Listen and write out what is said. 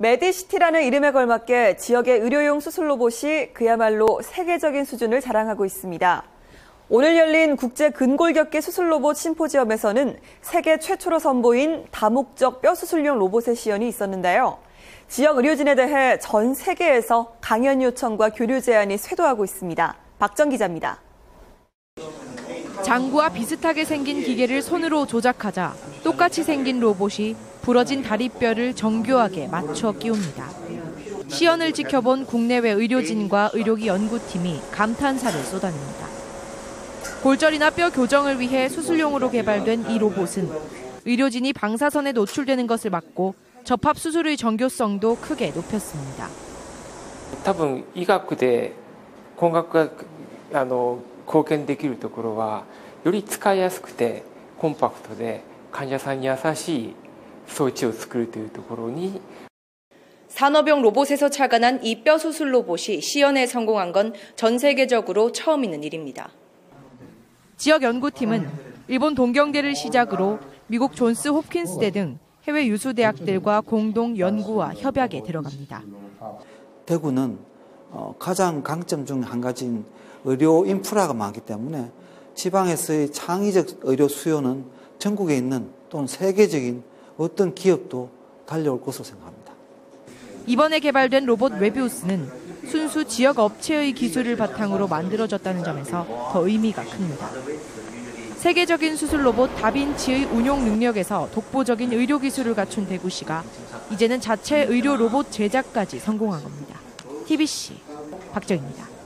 메디시티라는 이름에 걸맞게 지역의 의료용 수술 로봇이 그야말로 세계적인 수준을 자랑하고 있습니다. 오늘 열린 국제 근골격계 수술 로봇 심포지엄에서는 세계 최초로 선보인 다목적 뼈 수술용 로봇의 시연이 있었는데요. 지역 의료진에 대해 전 세계에서 강연 요청과 교류 제안이 쇄도하고 있습니다. 박정 기자입니다. 장구와 비슷하게 생긴 기계를 손으로 조작하자 똑같이 생긴 로봇이 부러진 다리뼈를 정교하게 맞춰 끼웁니다. 시연을 지켜본 국내외 의료진과 의료기 연구팀이 감탄사를 쏟아냅니다. 골절이나 뼈 교정을 위해 수술용으로 개발된 이 로봇은 의료진이 방사선에 노출되는 것을 막고 접합 수술의 정교성도 크게 높였습니다. 多分医学で工学があの貢献できるところはより使いやすくてコンパクトで患者さんに優しい 装置を作るというところに 산업용 로봇에서 착안한 이 뼈 수술 로봇이 시연에 성공한 건 전 세계적으로 처음 있는 일입니다. 지역 연구팀은 일본 동경대를 시작으로 미국 존스 홉킨스대 등 해외 유수 대학들과 공동 연구와 협약에 들어갑니다. 대구는 어, 가장 강점 중 한 가지인 의료 인프라가 많기 때문에 지방에서의 창의적 의료 수요는 전국에 있는 또는 세계적인 어떤 기업도 달려올 것으로 생각합니다. 이번에 개발된 로봇 웨비우스는 순수 지역 업체의 기술을 바탕으로 만들어졌다는 점에서 더 의미가 큽니다. 세계적인 수술 로봇 다빈치의 운용 능력에서 독보적인 의료 기술을 갖춘 대구시가 이제는 자체 의료 로봇 제작까지 성공한 겁니다. TBC 박정입니다.